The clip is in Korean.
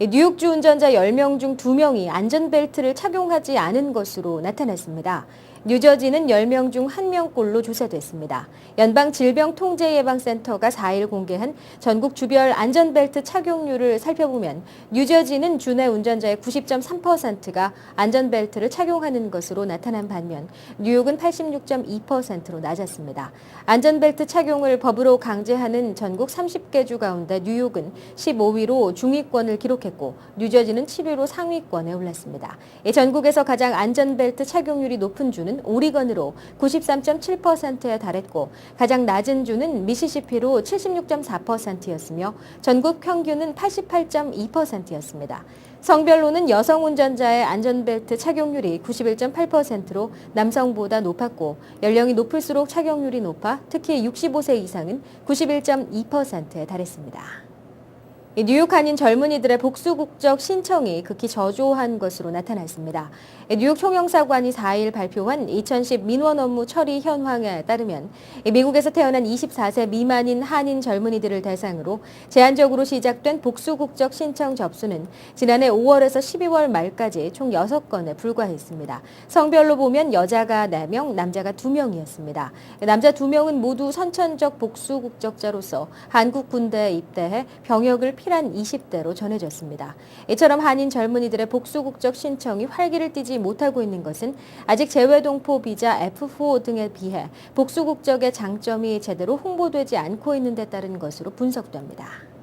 뉴욕주 운전자 10명 중 2명이 안전벨트를 착용하지 않은 것으로 나타났습니다. 뉴저지는 10명 중 1명꼴로 조사됐습니다. 연방질병통제예방센터가 4일 공개한 전국 주별 안전벨트 착용률을 살펴보면 뉴저지는 주내 운전자의 90.3%가 안전벨트를 착용하는 것으로 나타난 반면 뉴욕은 86.2%로 낮았습니다. 안전벨트 착용을 법으로 강제하는 전국 30개 주 가운데 뉴욕은 15위로 중위권을 기록했고 뉴저지는 7위로 상위권에 올랐습니다. 이 전국에서 가장 안전벨트 착용률이 높은 주는 오리건으로 93.7%에 달했고 가장 낮은 주는 미시시피로 76.4%였으며 전국 평균은 88.2%였습니다. 성별로는 여성 운전자의 안전벨트 착용률이 91.8%로 남성보다 높았고 연령이 높을수록 착용률이 높아 특히 65세 이상은 91.2%에 달했습니다. 이 뉴욕 한인 젊은이들의 복수 국적 신청이 극히 저조한 것으로 나타났습니다. 이 뉴욕 총영사관이 4일 발표한 2010 민원 업무 처리 현황에 따르면 이 미국에서 태어난 24세 미만인 한인 젊은이들을 대상으로 제한적으로 시작된 복수 국적 신청 접수는 지난해 5월에서 12월 말까지 총 6건에 불과했습니다. 성별로 보면 여자가 4명, 남자가 2명이었습니다. 남자 2명은 모두 선천적 복수 국적자로서 한국 군대에 입대해 병역을 필한 20대로 전해졌습니다. 이처럼 한인 젊은이들의 복수 국적 신청이 활기를 띠지 못하고 있는 것은 아직 재외동포 비자 F4 등에 비해 복수 국적의 장점이 제대로 홍보되지 않고 있는 데 따른 것으로 분석됩니다.